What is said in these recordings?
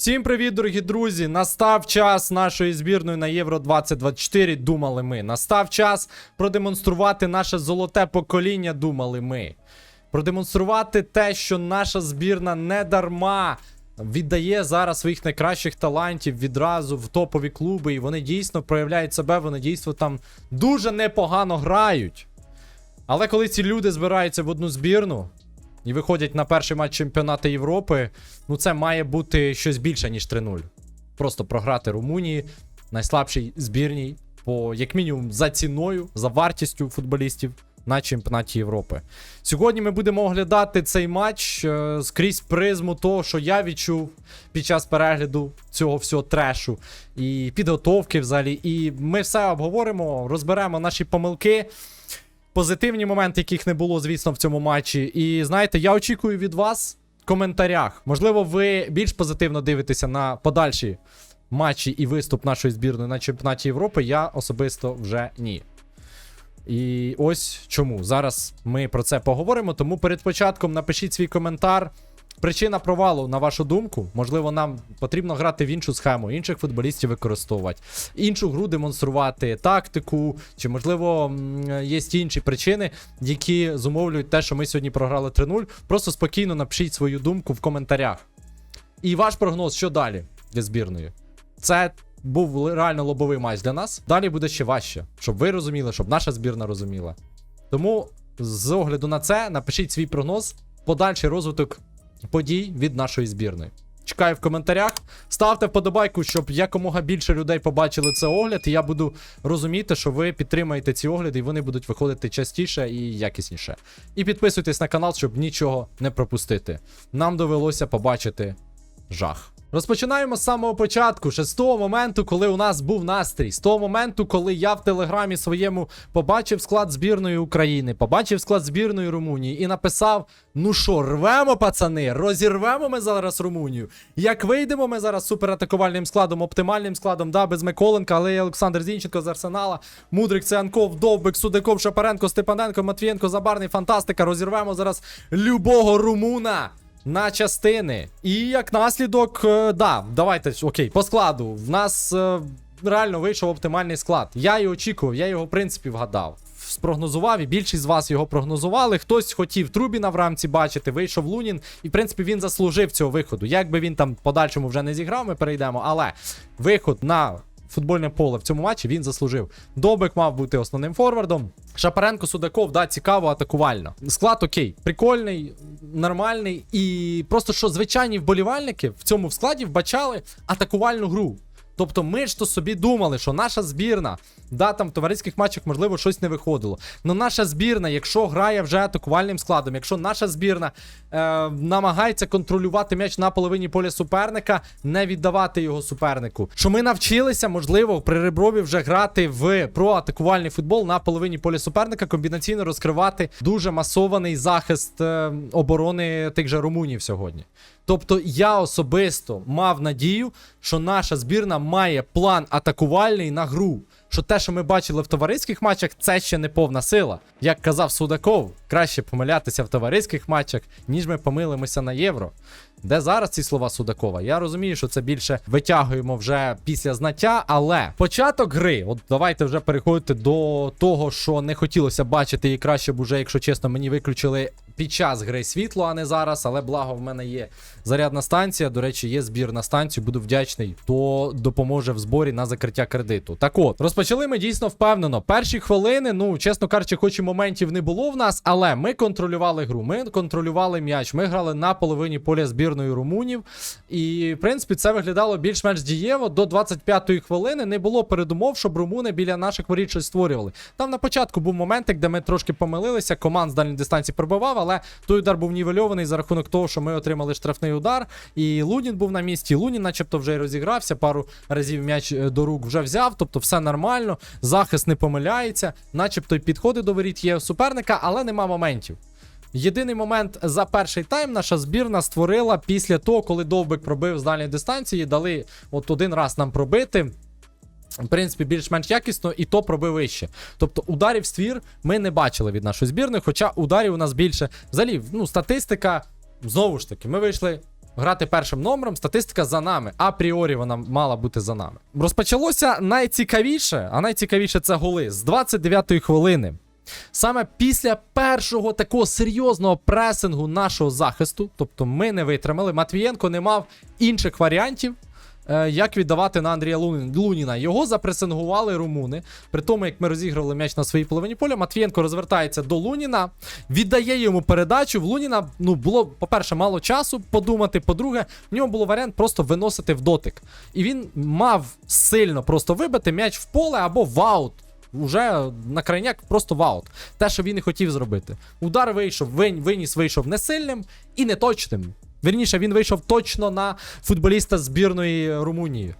Всім привіт, дорогі друзі! Настав час нашої збірної на Євро 2024. Думали ми. Настав час продемонструвати наше золоте покоління. Думали ми. Продемонструвати те, що наша збірна не дарма віддає зараз своїх найкращих талантів відразу в топові клуби, і вони дійсно проявляють себе, вони дійсно там дуже непогано грають. Але коли ці люди збираються в одну збірну і виходять на перший матч чемпіонату Європи, ну це має бути щось більше, ніж 3-0. Просто програти Румунії, найслабшій збірній, по як мінімум за ціною, за вартістю футболістів на чемпіонаті Європи. Сьогодні ми будемо оглядати цей матч е, скрізь призму того, що я відчув під час перегляду цього всього трешу і підготовки взагалі. І ми все обговоримо, розберемо наші помилки. Позитивні моменти, яких не було, звісно, в цьому матчі. І знаєте, я очікую від вас в коментарях. Можливо, ви більш позитивно дивитеся на подальші матчі і виступ нашої збірної на чемпіонаті Європи. Я особисто вже ні. І ось чому. Зараз ми про це поговоримо. Тому перед початком напишіть свій коментар. Причина провалу, на вашу думку, можливо, нам потрібно грати в іншу схему, інших футболістів використовувати, іншу гру демонструвати, тактику, чи, можливо, є інші причини, які зумовлюють те, що ми сьогодні програли 3-0. Просто спокійно напишіть свою думку в коментарях. І ваш прогноз, що далі для збірної? Це був реально лобовий матч для нас. Далі буде ще важче, щоб ви розуміли, щоб наша збірна розуміла. Тому з огляду на це напишіть свій прогноз, подальший розвиток подій від нашої збірної. Чекаю в коментарях. Ставте вподобайку, щоб якомога більше людей побачили це огляд, і я буду розуміти, що ви підтримаєте ці огляди, і вони будуть виходити частіше і якісніше. І підписуйтесь на канал, щоб нічого не пропустити. Нам довелося побачити жах. Розпочинаємо з самого початку, ще з того моменту, коли у нас був настрій, з того моменту, коли я в телеграмі своєму побачив склад збірної України, побачив склад збірної Румунії і написав: ну що, рвемо, пацани, розірвемо ми зараз Румунію. Як вийдемо ми зараз суператакувальним складом, оптимальним складом, да, без Миколенка, але є Олександр Зінченко з Арсенала, Мудрик, Цианков, Довбик, Судаков, Шапаренко, Степаненко, Матвієнко, Забарний, фантастика. Розірвемо зараз любого румуна на частини. І як наслідок, е, да, давайте окей, по складу. В нас е, реально вийшов оптимальний склад. Я і очікував, я його, в принципі, вгадав. Спрогнозував, і більшість з вас його прогнозували. Хтось хотів Трубіна в рамці бачити, вийшов Лунін, і в принципі він заслужив цього виходу. Як би він там подальшому вже не зіграв, ми перейдемо. Але виход на футбольне поле в цьому матчі він заслужив. Добик мав бути основним форвардом. Шапаренко, Судаков, да, цікаво, атакувально. Склад окей, прикольний, нормальний. І просто що звичайні вболівальники в цьому складі вбачали атакувальну гру. Тобто ми ж то собі думали, що наша збірна, да, там в товариських матчах, можливо, щось не виходило. Но наша збірна, якщо грає вже атакувальним складом, якщо наша збірна е, намагається контролювати м'яч на половині поля суперника, не віддавати його супернику. Що ми навчилися, можливо, при Реброві вже грати в проатакувальний футбол на половині поля суперника, комбінаційно розкривати дуже масований захист е, оборони тих же румунів сьогодні. Тобто я особисто мав надію, що наша збірна має план атакувальний на гру. Що те, що ми бачили в товариських матчах, це ще не повна сила. Як казав Судаков, краще помилятися в товариських матчах, ніж ми помилимося на євро. Де зараз ці слова Судакова? Я розумію, що це більше витягуємо вже після знаття, але початок гри, от давайте вже переходити до того, що не хотілося бачити, і краще б уже, якщо чесно, мені виключили під час гри світло, а не зараз. Але благо в мене є зарядна станція. До речі, є збір на станцію. Буду вдячний, хто допоможе в зборі на закриття кредиту. Так от, розпочали ми дійсно впевнено. Перші хвилини, ну чесно кажучи, хоч і моментів не було в нас, але ми контролювали гру. Ми контролювали м'яч. Ми грали на половині поля збірної румунів. І, в принципі, це виглядало більш-менш дієво. До 25-ї хвилини не було передумов, щоб румуни біля наших воріт щось створювали. Там на початку був моментик, де ми трошки помилилися. Команд з дальньої дистанції пробивав, але той удар був нівельований за рахунок того, що ми отримали штрафний удар. І Лунін був на місці. Лунін, начебто, вже й розігрався. Пару разів м'яч е, до рук вже взяв. Тобто все нормально. Захист не помиляється, начебто й підходи до воріт є суперника, але нема моментів. Єдиний момент за перший тайм наша збірна створила після того, коли довбик пробив з дальньої дистанції, дали от один раз нам пробити. В принципі, більш-менш якісно, і то пробив вище. Тобто ударів ствір ми не бачили від нашої збірної, хоча ударів у нас більше. Взагалі, ну, статистика, знову ж таки, ми вийшли грати першим номером, статистика за нами. Апріорі вона мала бути за нами. Розпочалося найцікавіше, а найцікавіше це голи з 29-ї хвилини. Саме після першого такого серйозного пресингу нашого захисту, тобто ми не витримали, Матвієнко не мав інших варіантів, е, як віддавати на Андрія Луніна. Його запресингували румуни. При тому, як ми розігрували м'яч на своїй половині поля, Матвієнко розвертається до Луніна, віддає йому передачу. В Луніна ну, було, по-перше, мало часу подумати. По-друге, в нього було варіант просто виносити в дотик. І він мав сильно просто вибити м'яч в поле або в аут. Уже на крайняк просто ваут. Те, що він і хотів зробити. Удар вийшов, вин, виніс вийшов не сильним і не точним. Вірніше, він вийшов точно на футболіста збірної Румунії,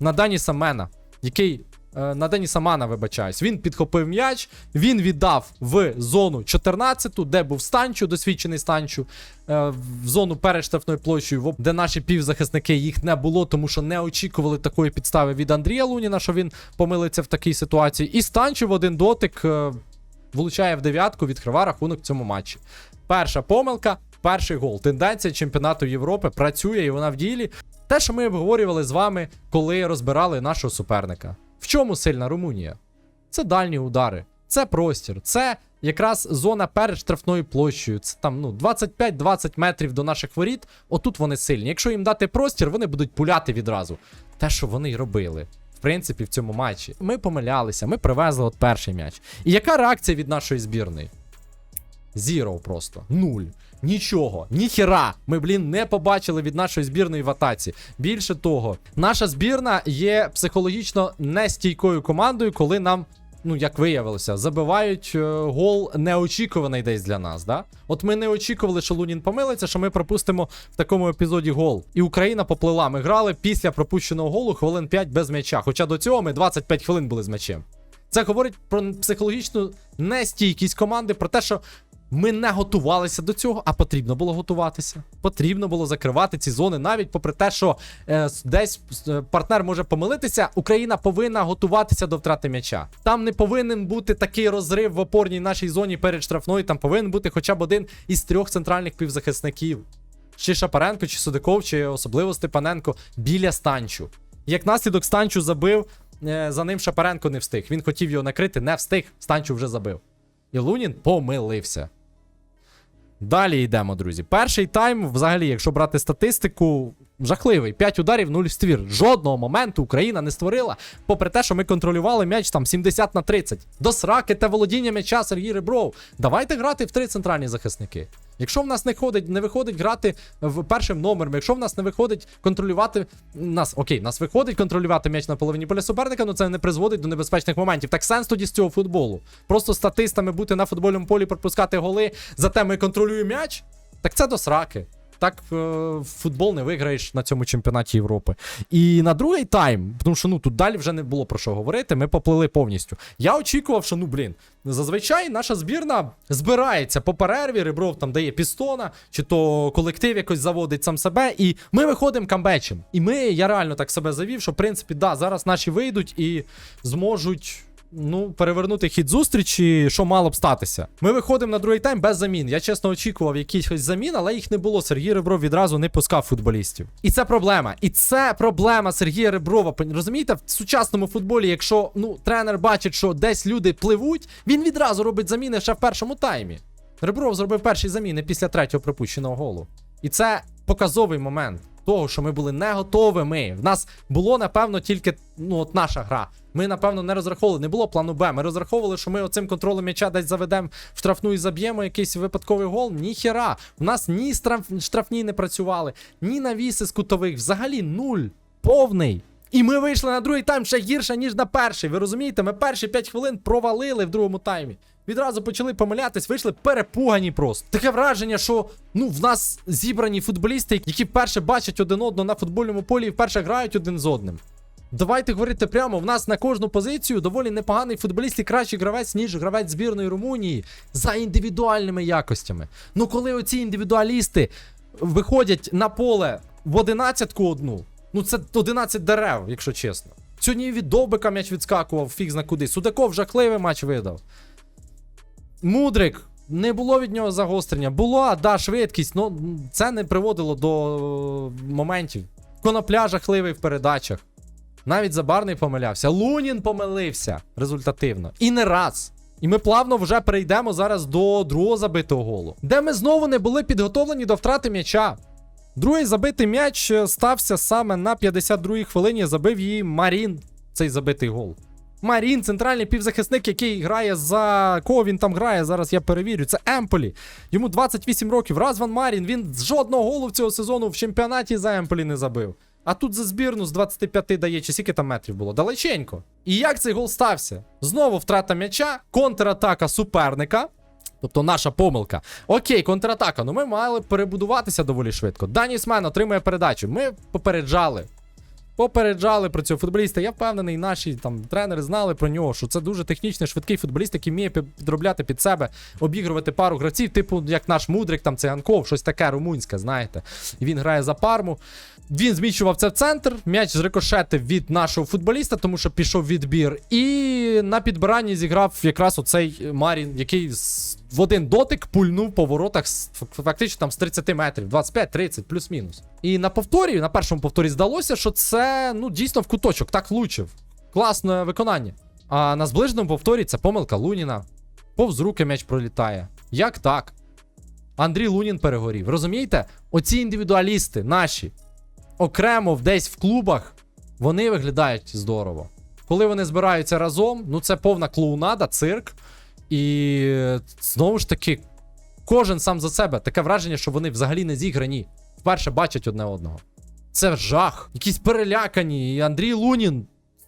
на Даніса Мена, який. Е, На Деніса Мана, вибачаюсь. Він підхопив м'яч, він віддав в зону 14, де був станчу, досвідчений станчу, е, в зону перед штрафною площею, де наші півзахисники їх не було, тому що не очікували такої підстави від Андрія Луніна, що він помилиться в такій ситуації. І станчу в один дотик е, влучає в дев'ятку, відкриває рахунок в цьому матчі. Перша помилка, перший гол. Тенденція чемпіонату Європи працює і вона в ділі. Те, що ми обговорювали з вами, коли розбирали нашого суперника. В чому сильна Румунія? Це дальні удари, це простір, це якраз зона перед штрафною площею. Це там ну 25-20 метрів до наших воріт. Отут вони сильні. Якщо їм дати простір, вони будуть пуляти відразу. Те, що вони й робили. В принципі, в цьому матчі. Ми помилялися, ми привезли от перший м'яч. І яка реакція від нашої збірної? Зіро просто. Нуль. Нічого, ніхіра. Ми, блін, не побачили від нашої збірної в атаці. Більше того, наша збірна є психологічно нестійкою командою, коли нам. Ну, як виявилося, забивають е, гол неочікуваний десь для нас. Да? От ми не очікували, що Лунін помилиться, що ми пропустимо в такому епізоді гол. І Україна поплила. Ми грали після пропущеного голу хвилин 5 без м'яча. Хоча до цього ми 25 хвилин були з м'ячем. Це говорить про психологічну нестійкість команди, про те, що ми не готувалися до цього, а потрібно було готуватися. Потрібно було закривати ці зони, навіть попри те, що е, десь е, партнер може помилитися, Україна повинна готуватися до втрати м'яча. Там не повинен бути такий розрив в опорній нашій зоні перед штрафною. Там повинен бути хоча б один із трьох центральних півзахисників. Чи Шапаренко, чи Судаков, чи особливо Степаненко біля станчу. Як наслідок станчу забив, е, за ним Шапаренко не встиг. Він хотів його накрити, не встиг, станчу вже забив. І Лунін помилився. Далі йдемо, друзі. Перший тайм, взагалі, якщо брати статистику, жахливий. 5 ударів, 0 ствір. Жодного моменту Україна не створила, попри те, що ми контролювали м'яч там 70 на 30. До сраки та володіння м'яча Сергій Ребров. Давайте грати в три центральні захисники. Якщо в нас не ходить, не виходить грати в першим номером, якщо в нас не виходить контролювати нас, окей, нас виходить контролювати м'яч на половині поля суперника, ну це не призводить до небезпечних моментів. Так сенс тоді з цього футболу. Просто статистами бути на футбольному полі, пропускати голи, зате ми контролюємо м'яч. Так це до сраки. Так е, футбол не виграєш на цьому чемпіонаті Європи. І на другий тайм, тому що ну тут далі вже не було про що говорити, ми поплили повністю. Я очікував, що ну блін, зазвичай наша збірна збирається по перерві, Ребров там дає пістона, чи то колектив якось заводить сам себе, і ми виходимо камбечем. І ми, я реально так себе завів, що в принципі, да, зараз наші вийдуть і зможуть. Ну, перевернути хід зустрічі, що мало б статися. Ми виходимо на другий тайм без замін. Я чесно очікував якихось замін, але їх не було. Сергій Ребров відразу не пускав футболістів. І це проблема. І це проблема Сергія Реброва. Розумієте, в сучасному футболі, якщо ну тренер бачить, що десь люди пливуть, він відразу робить заміни ще в першому таймі. Ребров зробив перші заміни після третього пропущеного голу. І це показовий момент того, що ми були не готовими. В нас було, напевно, тільки ну, от наша гра. Ми, напевно, не розраховували, не було плану Б. Ми розраховували, що ми оцим контролем м'яча десь заведемо в штрафну і заб'ємо якийсь випадковий гол. Ніхера. У нас ні штраф... штрафні не працювали, ні навіси з кутових. Взагалі нуль. Повний. І ми вийшли на другий тайм ще гірше, ніж на перший. Ви розумієте, ми перші 5 хвилин провалили в другому таймі. Відразу почали помилятись, вийшли перепугані просто. Таке враження, що ну в нас зібрані футболісти, які вперше бачать один одного на футбольному полі і вперше грають один з одним. Давайте говорити прямо, в нас на кожну позицію доволі непоганий футболіст і кращий гравець, ніж гравець збірної Румунії за індивідуальними якостями. Ну коли оці індивідуалісти виходять на поле в одинадцятку одну, ну це 11 дерев, якщо чесно. Сьогодні від Довбика м'яч відскакував, фіг зна куди. Судаков жахливий матч видав. Мудрик Не було від нього загострення. Було, да, швидкість, ну це не приводило до моментів. Конопля жахливий в передачах. Навіть Забарний помилявся. Лунін помилився результативно. І не раз. І ми плавно вже перейдемо зараз до другого забитого голу, де ми знову не були підготовлені до втрати м'яча. Другий забитий м'яч е, стався саме на 52-й хвилині. Забив її Марін, цей забитий гол. Марін, центральний півзахисник, який грає за кого він там грає. Зараз я перевірю. Це Емполі. Йому 28 років. Разван Марін. Він жодного голу в цього сезону в чемпіонаті за Емполі не забив. А тут за збірну з 25 дає, чи скільки там метрів було? Далеченько. І як цей гол стався? Знову втрата м'яча, контратака суперника. Тобто наша помилка. Окей, контратака. Ну ми мали перебудуватися доволі швидко. Даніс Мен отримує передачу. Ми попереджали. Попереджали про цього футболіста. Я впевнений, наші там тренери знали про нього, що це дуже технічний, швидкий футболіст, який вміє підробляти під себе, обігрувати пару гравців, типу як наш мудрик, там циганков, щось таке румунське, знаєте. Він грає за парму. Він зміщував це в центр. М'яч зрикошетив від нашого футболіста, тому що пішов відбір. І на підбиранні зіграв якраз оцей Марін, який з- в один дотик пульнув по воротах з- фактично там з 30 метрів, 25-30, плюс-мінус. І на повторі, на першому повторі здалося, що це ну дійсно в куточок, так влучив. Класне виконання. А на зближеному повторі це помилка Луніна. Повз руки м'яч пролітає. Як так? Андрій Лунін перегорів. Розумієте? Оці індивідуалісти наші, окремо десь в клубах, вони виглядають здорово. Коли вони збираються разом, ну це повна клоунада, цирк. І знову ж таки, кожен сам за себе. Таке враження, що вони взагалі не зіграні. Вперше бачать одне одного. Це жах. Якісь перелякані. І Андрій Лунін.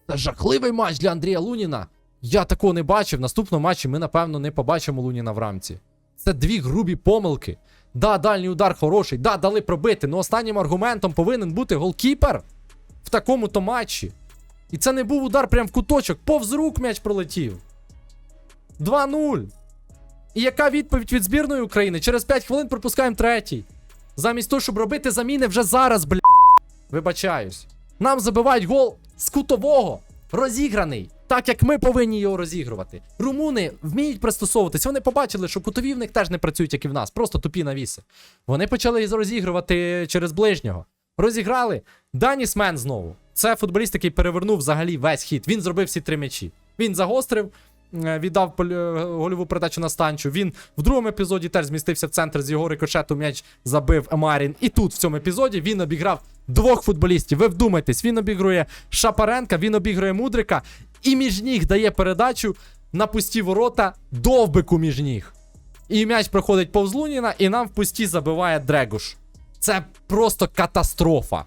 Це жахливий матч для Андрія Луніна. Я такого не бачив. В наступному матчі ми, напевно, не побачимо Луніна в рамці. Це дві грубі помилки. Да, дальній удар хороший, да, дали пробити. Ну останнім аргументом повинен бути голкіпер в такому-то матчі. І це не був удар прям в куточок. Повз рук м'яч пролетів. 2-0. І яка відповідь від збірної України? Через 5 хвилин пропускаємо третій. Замість того, щоб робити заміни вже зараз, бля. Вибачаюсь. Нам забивають гол з кутового, розіграний, так як ми повинні його розігрувати. Румуни вміють пристосовуватись. Вони побачили, що кутові в них теж не працюють, як і в нас, просто тупі навіси. Вони почали розігрувати через ближнього. Розіграли. Даніс Мен знову. Це футболіст, який перевернув взагалі весь хід. Він зробив всі три м'ячі. Він загострив, віддав поль- е, гольову передачу на станчу. Він в другому епізоді теж змістився в центр з його рикошету м'яч забив Амарін. І тут, в цьому епізоді, він обіграв двох футболістів. Ви вдумайтесь, він обігрує Шапаренка, він обігрує Мудрика і між ніг дає передачу на пусті ворота довбику між ніг. І м'яч проходить повз Луніна, і нам в пусті забиває Дрегуш. Це просто катастрофа.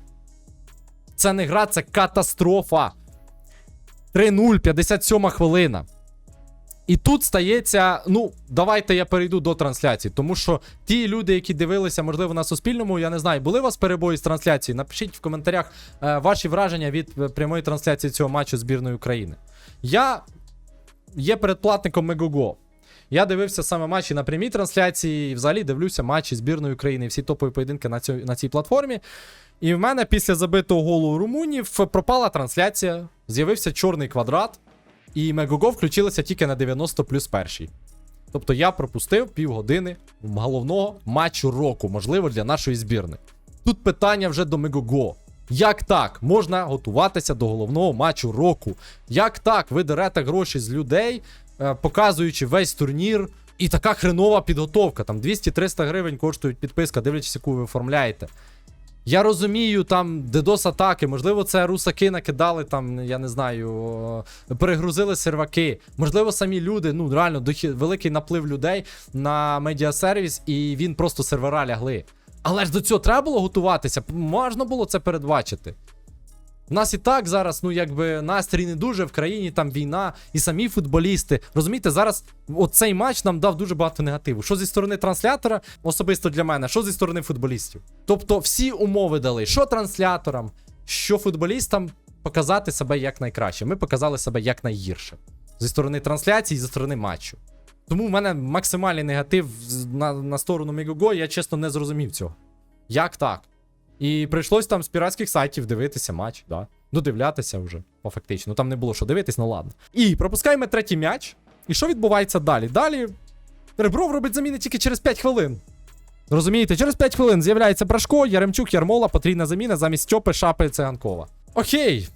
Це не гра, це катастрофа. 3-0, 57 хвилина. І тут стається. Ну, давайте я перейду до трансляції, тому що ті люди, які дивилися, можливо, на Суспільному, я не знаю, були у вас перебої з трансляції? Напишіть в коментарях е, ваші враження від е, прямої трансляції цього матчу збірної України. Я є передплатником Мегого. Я дивився саме матчі на прямій трансляції, і взагалі дивлюся матчі збірної України, всі топові поєдинки на, цій, на цій платформі. І в мене після забитого голу румунів пропала трансляція, з'явився чорний квадрат, і Мегого включилося тільки на 90 плюс перший. Тобто я пропустив півгодини головного матчу року, можливо, для нашої збірної. Тут питання вже до Мегого. Як так можна готуватися до головного матчу року? Як так ви дерете гроші з людей, е, показуючи весь турнір, і така хренова підготовка? Там 200-300 гривень коштують підписка, дивлячись, яку ви оформляєте. Я розумію, там дедос атаки, можливо, це русаки накидали там, я не знаю, перегрузили серваки. Можливо, самі люди, ну реально великий наплив людей на медіасервіс, і він просто сервера лягли. Але ж до цього треба було готуватися, можна було це передбачити. У нас і так зараз, ну якби настрій не дуже в країні, там війна, і самі футболісти. Розумієте, зараз оцей матч нам дав дуже багато негативу. Що зі сторони транслятора, особисто для мене, що зі сторони футболістів. Тобто всі умови дали, що трансляторам, що футболістам показати себе як найкраще. Ми показали себе як найгірше. Зі сторони трансляції, зі сторони матчу. Тому в мене максимальний негатив на, на сторону Мегого, я чесно не зрозумів цього. Як так? І прийшлось там з піратських сайтів дивитися матч, да. Додивлятися вже, по фактично. Ну там не було що дивитись, ну ладно. І пропускаємо третій м'яч. І що відбувається далі? Далі Ребров робить заміни тільки через 5 хвилин. Розумієте, через 5 хвилин з'являється Брашко, Яремчук, Ярмола, потрібна заміна замість Стьопи, Шапи, Циганкова. Окей.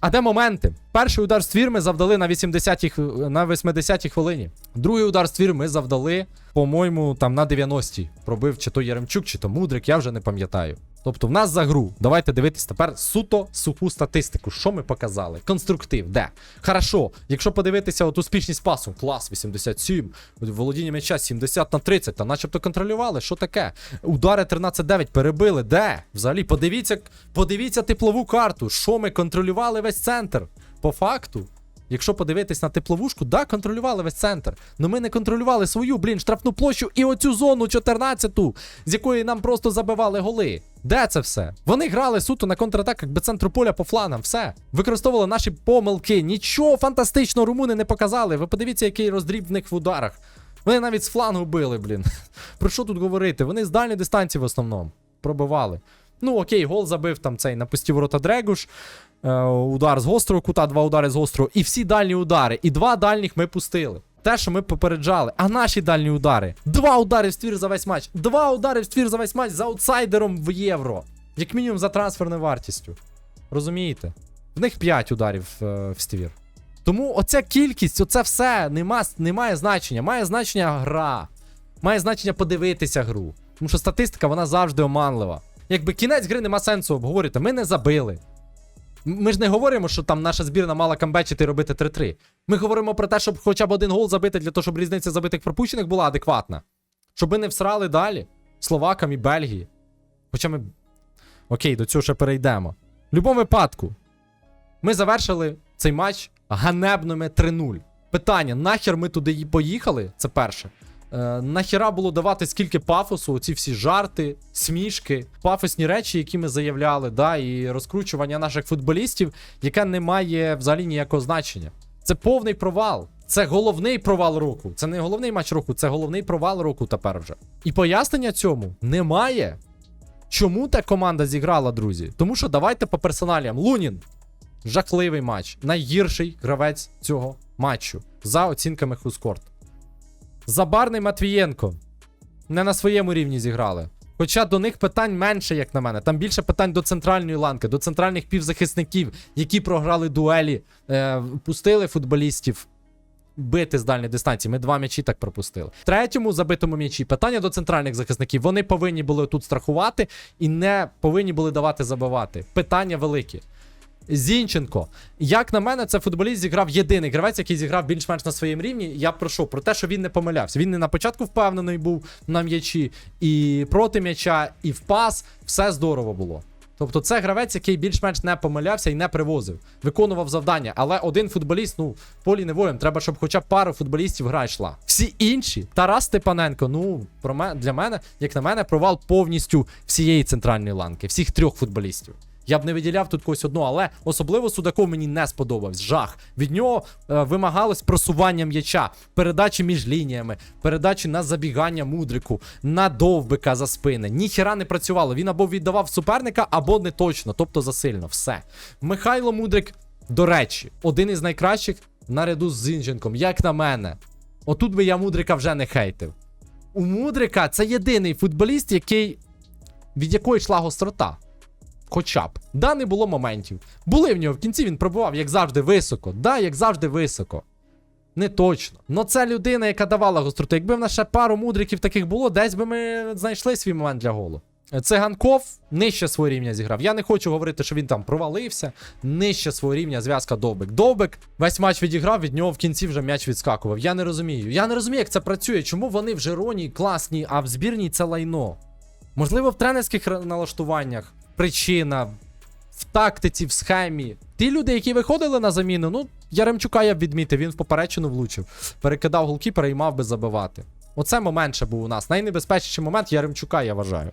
А де моменти? Перший удар з твір ми завдали на 80-й, на 80-й хвилині. Другий удар з твір ми завдали, по-моєму, там на 90-й. Пробив чи то Яремчук, чи то Мудрик, я вже не пам'ятаю. Тобто в нас за гру. Давайте дивитись тепер суто суху статистику. Що ми показали? Конструктив, де? Хорошо, якщо подивитися от успішність пасу, клас 87, володіння м'яча 70 на 30, та начебто контролювали. Що таке? Удари 13-9 перебили. Де? Взагалі, подивіться, подивіться теплову карту. Що ми контролювали весь центр? По факту. Якщо подивитись на тепловушку, да, контролювали весь центр. Но ми не контролювали свою, блін, штрафну площу і оцю зону 14-ту, з якої нам просто забивали голи. Де це все? Вони грали суто на контратаках без центру поля по фланам. Все. Використовували наші помилки. Нічого фантастичного румуни не показали. Ви подивіться, який роздріб в них в ударах. Вони навіть з флангу били, блін. Про що тут говорити? Вони з дальньої дистанції в основному пробивали. Ну, окей, гол забив там цей на пусті ворота Дрегуш. Е, удар з гострого кута, два удари з гострого. І всі дальні удари. І два дальніх ми пустили. Те, що ми попереджали. А наші дальні удари. Два удари в ствір за весь матч. Два удари в ствір за весь матч за аутсайдером в євро. Як мінімум за трансферною вартістю. Розумієте? В них 5 ударів е, в ствір. Тому оця кількість, оце все нема, не має значення. Має значення гра. Має значення подивитися гру. Тому що статистика вона завжди оманлива. Якби кінець гри нема сенсу обговорювати, ми не забили. Ми ж не говоримо, що там наша збірна мала камбечити і робити 3-3. Ми говоримо про те, щоб хоча б один гол забити для того, щоб різниця забитих пропущених була адекватна. Щоб ми не всрали далі Словакам і Бельгії. Хоча ми. Окей, до цього ще перейдемо. В будь-якому випадку, ми завершили цей матч ганебними 3-0. Питання: нахер ми туди поїхали? Це перше. Е, нахіра було давати скільки пафосу, ці всі жарти, смішки, пафосні речі, які ми заявляли, да, і розкручування наших футболістів, яке не має взагалі ніякого значення. Це повний провал. Це головний провал року. Це не головний матч року, це головний провал року тепер вже. І пояснення цьому немає. Чому та команда зіграла, друзі? Тому що давайте по персоналіям. Лунін. Жахливий матч. Найгірший гравець цього матчу за оцінками Хускорт. Забарний Матвієнко. Не на своєму рівні зіграли. Хоча до них питань менше, як на мене. Там більше питань до центральної ланки, до центральних півзахисників, які програли дуелі, е, пустили футболістів бити з дальньої дистанції. Ми два м'ячі так пропустили. В третьому забитому м'ячі питання до центральних захисників. Вони повинні були тут страхувати і не повинні були давати забивати. Питання великі. Зінченко. Як на мене, це футболіст зіграв єдиний гравець, який зіграв більш-менш на своєму рівні. Я прошу про те, що він не помилявся. Він не на початку впевнений був на м'ячі, і проти м'яча, і в пас. Все здорово було. Тобто це гравець, який більш-менш не помилявся і не привозив, виконував завдання. Але один футболіст, ну, полі не воїн, треба, щоб хоча б пару футболістів гра йшла. Всі інші, Тарас Степаненко, ну, про мене, для мене, як на мене, провал повністю всієї центральної ланки, всіх трьох футболістів. Я б не виділяв тут когось одного, але особливо Судаков мені не сподобався. Жах. Від нього е, вимагалось просування м'яча, передачі між лініями, передачі на забігання мудрику, на довбика за спини. Ніхіра не працювало. Він або віддавав суперника, або не точно, тобто засильно. Все. Михайло Мудрик, до речі, один із найкращих наряду з Зінченком, як на мене. Отут би я Мудрика вже не хейтив. У Мудрика це єдиний футболіст, який від якої йшла гострота. Хоча б. Да, не було моментів. Були в нього в кінці, він пробував, як завжди, високо. Да, як завжди, високо. Не точно. Но це людина, яка давала гостроту. Якби в нас ще пару мудриків таких було, десь би ми знайшли свій момент для голу. Циганков нижче свого рівня зіграв. Я не хочу говорити, що він там провалився. Нижче свого рівня зв'язка Довбик. Довбик весь матч відіграв, від нього в кінці вже м'яч відскакував. Я не розумію. Я не розумію, як це працює. Чому вони в Жероні класні, а в збірній це лайно. Можливо, в тренерських налаштуваннях причина, в тактиці, в схемі. Ті люди, які виходили на заміну, ну, Яремчука я б відмітив, він в поперечину влучив. Перекидав голкіпера і мав би забивати. Оце момент ще був у нас. Найнебезпечніший момент Яремчука, я вважаю.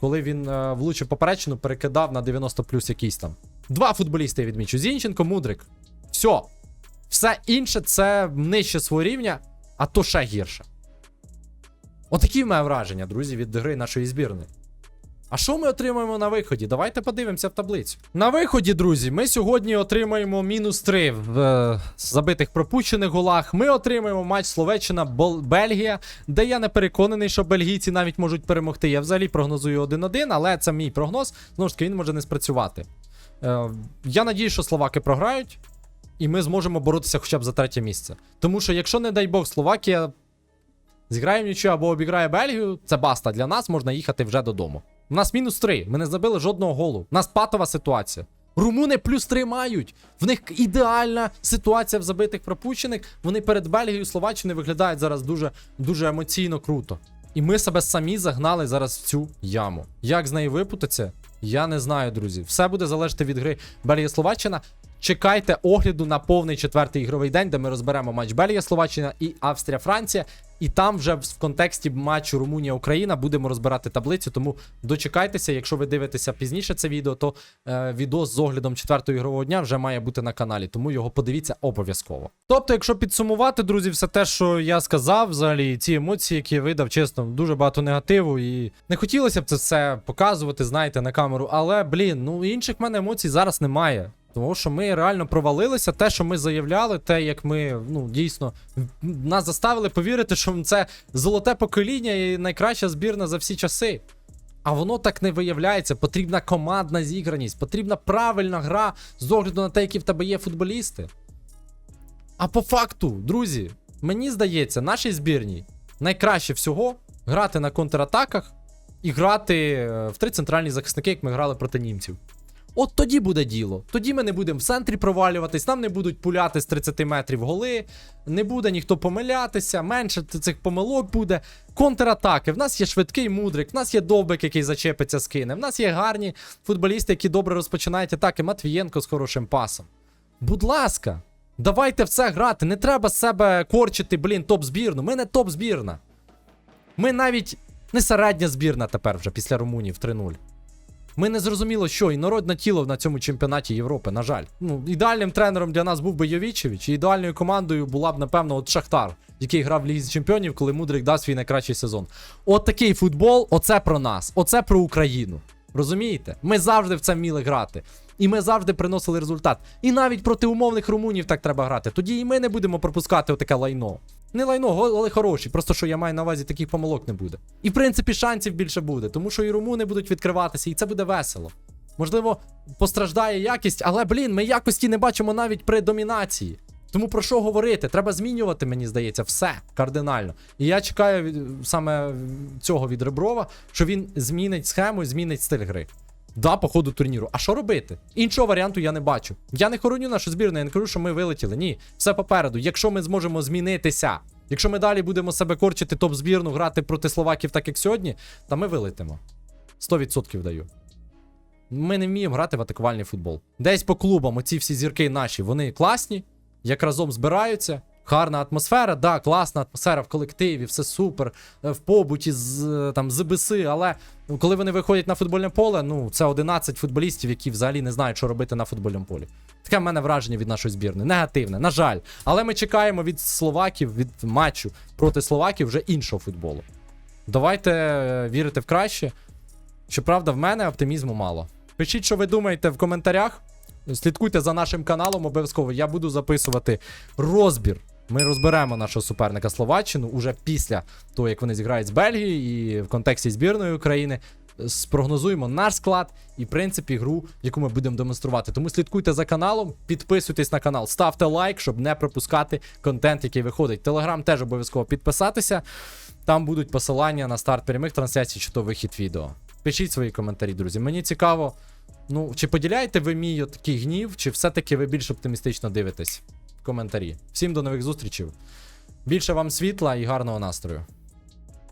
Коли він е, влучив поперечину, перекидав на 90 плюс якийсь там. Два футболісти я відмічу: Зінченко, Мудрик. Все. Все інше це нижче свого рівня, а то ще гірше. Отакі в мене враження, друзі, від гри нашої збірної. А що ми отримаємо на виході? Давайте подивимося в таблицю. На виході, друзі, ми сьогодні отримаємо мінус 3 в е, забитих пропущених голах. Ми отримаємо матч Словеччина-Бельгія, де я не переконаний, що бельгійці навіть можуть перемогти. Я взагалі прогнозую 1-1, але це мій прогноз. Знову ж таки, він може не спрацювати. Е, я надію, що словаки програють, і ми зможемо боротися хоча б за третє місце. Тому що, якщо, не дай Бог, Словакія зіграє нічого або обіграє Бельгію, це баста для нас, можна їхати вже додому. У нас мінус 3, ми не забили жодного голу. У нас патова ситуація. Румуни плюс 3 мають. В них ідеальна ситуація в забитих пропущених. Вони перед Бельгією Словаччиною виглядають зараз дуже, дуже емоційно круто. І ми себе самі загнали зараз в цю яму. Як з неї випутатися? Я не знаю, друзі. Все буде залежати від гри Бельгія-Словаччина. Чекайте огляду на повний четвертий ігровий день, де ми розберемо матч Бельгія-Словаччина і Австрія-Франція. І там вже в контексті матчу Румунія-Україна будемо розбирати таблицю. Тому дочекайтеся, якщо ви дивитеся пізніше це відео, то е, відео з оглядом четвертого ігрового дня вже має бути на каналі, тому його подивіться обов'язково. Тобто, якщо підсумувати, друзі, все те, що я сказав, взагалі, ці емоції, які я видав, чесно, дуже багато негативу. І не хотілося б це все показувати, знаєте, на камеру. Але, блін, ну інших в мене емоцій зараз немає. Тому що ми реально провалилися. Те, що ми заявляли, те, як ми ну дійсно нас заставили повірити, що це золоте покоління і найкраща збірна за всі часи. А воно так не виявляється. Потрібна командна зіграність, потрібна правильна гра з огляду на те, які в тебе є футболісти. А по факту, друзі, мені здається, нашій збірній найкраще всього грати на контратаках і грати е, в три центральні захисники, як ми грали проти німців. От тоді буде діло. Тоді ми не будемо в центрі провалюватись, нам не будуть пуляти з 30 метрів голи, не буде ніхто помилятися, менше цих помилок буде. Контратаки. В нас є швидкий мудрик, в нас є довбик, який зачепиться, скине. В нас є гарні футболісти, які добре розпочинають атаки. Матвієнко з хорошим пасом. Будь ласка, давайте в це грати. Не треба з себе корчити, блін, топ-збірну. Ми не топ-збірна. Ми навіть не середня збірна тепер вже після Румунії в 3-0. Ми не зрозуміло, що інородне тіло на цьому чемпіонаті Європи, на жаль. Ну, ідеальним тренером для нас був би Йовічевич, і ідеальною командою була б, напевно, от Шахтар, який грав в Лізі Чемпіонів, коли Мудрик дасть свій найкращий сезон. От такий футбол, оце про нас, оце про Україну. Розумієте? Ми завжди в це вміли грати. І ми завжди приносили результат. І навіть проти умовних румунів так треба грати. Тоді і ми не будемо пропускати отаке лайно. Не лайно, але хороші. Просто що я маю на увазі, таких помилок не буде. І в принципі шансів більше буде, тому що і румуни будуть відкриватися, і це буде весело. Можливо, постраждає якість, але блін, ми якості не бачимо навіть при домінації. Тому про що говорити? Треба змінювати, мені здається, все кардинально. І я чекаю саме цього від Реброва, що він змінить схему змінить стиль гри. Да, по ходу турніру. А що робити? Іншого варіанту я не бачу. Я не хороню нашу збірну, я не кажу, що ми вилетіли. Ні, все попереду. Якщо ми зможемо змінитися, якщо ми далі будемо себе корчити топ-збірну, грати проти словаків, так як сьогодні, то ми вилетимо. 100% даю. Ми не вміємо грати в атакувальний футбол. Десь по клубам оці всі зірки наші, вони класні, як разом збираються. Гарна атмосфера, да, класна атмосфера в колективі, все супер, е, в побуті з е, там ЗБСи, але ну, коли вони виходять на футбольне поле, ну це 11 футболістів, які взагалі не знають, що робити на футбольному полі. Таке в мене враження від нашої збірної. Негативне, на жаль. Але ми чекаємо від словаків, від матчу проти словаків вже іншого футболу. Давайте е, вірити в краще. Щоправда, в мене оптимізму мало. Пишіть, що ви думаєте в коментарях. Слідкуйте за нашим каналом обов'язково. Я буду записувати розбір. Ми розберемо нашого суперника Словаччину уже після того, як вони зіграють з Бельгією і в контексті збірної України. Спрогнозуємо наш склад і, в принципі, гру, яку ми будемо демонструвати. Тому слідкуйте за каналом, підписуйтесь на канал, ставте лайк, щоб не пропускати контент, який виходить. Телеграм теж обов'язково підписатися. Там будуть посилання на старт прямих трансляцій чи то вихід відео. Пишіть свої коментарі, друзі. Мені цікаво. Ну, чи поділяєте ви мій такий гнів, чи все-таки ви більш оптимістично дивитесь? Коментарі. Всім до нових зустрічей. Більше вам світла і гарного настрою.